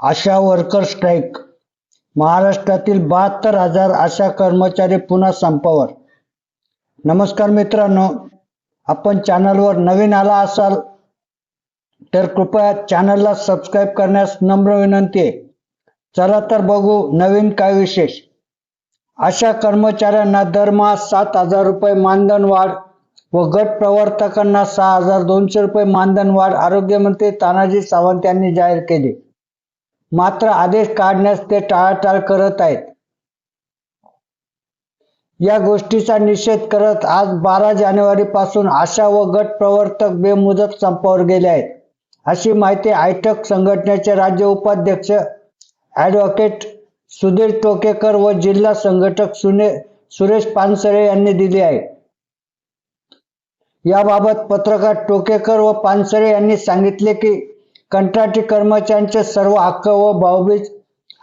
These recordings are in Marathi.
आशा वर्कर स्ट्राईक महाराष्ट्रातील बहात्तर हजार आशा कर्मचारी पुन्हा संपावर. नमस्कार मित्रांनो आपण चॅनलवर नवीन आला असाल तर कृपया चॅनलला सबस्क्राईब करण्यास नम्र विनंती आहे. चला तर बघू नवीन काय विशेष. आशा कर्मचाऱ्यांना दरमहा सात हजार रुपये मानधन वाढ व गट प्रवर्तकांना सहा हजार दोनशे रुपये मानधन वाढ आरोग्यमंत्री तानाजी सावंत यांनी जाहीर केली. मात्र आदेश काढण्यास ते टाळाटाळ करत आहेत. या गोष्टीचा निषेध करत आज बारा जानेवारी पासून आशा व गट प्रवर्तक बेमुदत संपावर गेले आहेत. अशी माहिती आयटक संघटनेचे राज्य उपाध्यक्ष ॲडव्होकेट सुधीर टोकेकर व जिल्हा संघटक सुने सुरेश पानसरे यांनी दिली आहे. याबाबत पत्रकार टोकेकर व पानसरे यांनी सांगितले की कंत्राटी कर्मचाऱ्यांचे सर्व हक्क व भाऊबीज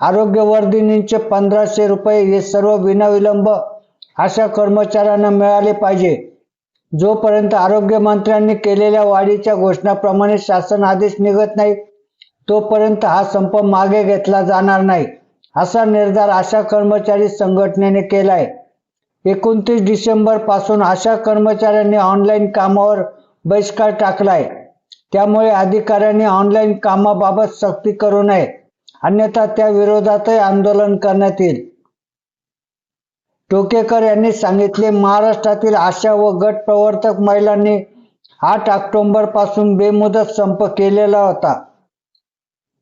आरोग्यवर्धिनींचे पंधराशे रुपये हे सर्व विनाविलंब अशा कर्मचाऱ्यांना मिळाले पाहिजे. जोपर्यंत आरोग्य मंत्र्यांनी केलेल्या वाढीच्या घोषणाप्रमाणे शासन आदेश निघत नाही तोपर्यंत हा संप मागे घेतला जाणार नाही असा निर्धार आशा कर्मचारी संघटनेने केला आहे एकोणतीस डिसेंबरपासून आशा कर्मचाऱ्यांनी ऑनलाईन कामावर बहिष्कार टाकलाय. त्यामुळे अधिकाऱ्यांनी ऑनलाईन कामाबाबत सक्ती करू नये. अन्यथा त्या विरोधातही आंदोलन करण्यात येईल. टोकेकर यांनी सांगितले महाराष्ट्रातील आशा व गट प्रवर्तक महिलांनी आठ ऑक्टोबरपासून बेमुदत संप केलेला होता.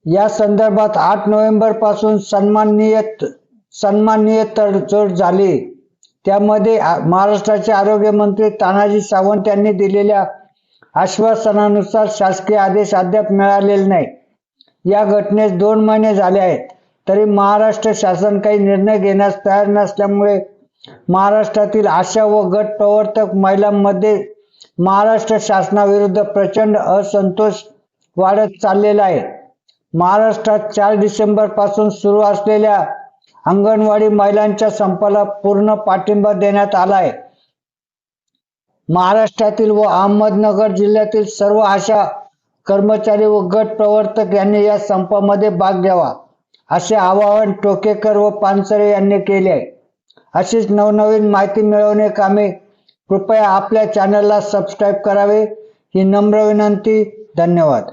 या संदर्भात आठ नोव्हेंबरपासून सन्माननीय सन्माननीय तडजोड झाली. त्यामध्ये महाराष्ट्राचे आरोग्य मंत्री तानाजी सावंत यांनी दिलेल्या आश्वासनानुसार शासकीय आदेश अद्याप मिळालेले नाही. या घटनेस दोन महिने झाले आहेत. तरी महाराष्ट्र शासन काही निर्णय घेण्यास तयार नसल्यामुळे महाराष्ट्रातील आशा व गट प्रवर्तक महिलांमध्ये महाराष्ट्र शासनाविरुद्ध प्रचंड असंतोष वाढत चाललेला आहे. महाराष्ट्रात चार डिसेंबरपासून सुरू असलेल्या अंगणवाडी महिलांच्या संपाला पूर्ण पाठिंबा देण्यात आला आहे. महाराष्ट्रातील व अहमदनगर जिल्ह्यातील सर्व आशा कर्मचारी व गट प्रवर्तक यांनी या संपामध्ये भाग घ्यावा. असे आवाहन टोकेकर व पानसरे यांनी केले आहे. अशीच नवनवीन माहिती मिळवणे कामे कृपया आपल्या चॅनलला सबस्क्राईब करावे. ही नम्र विनंती. धन्यवाद.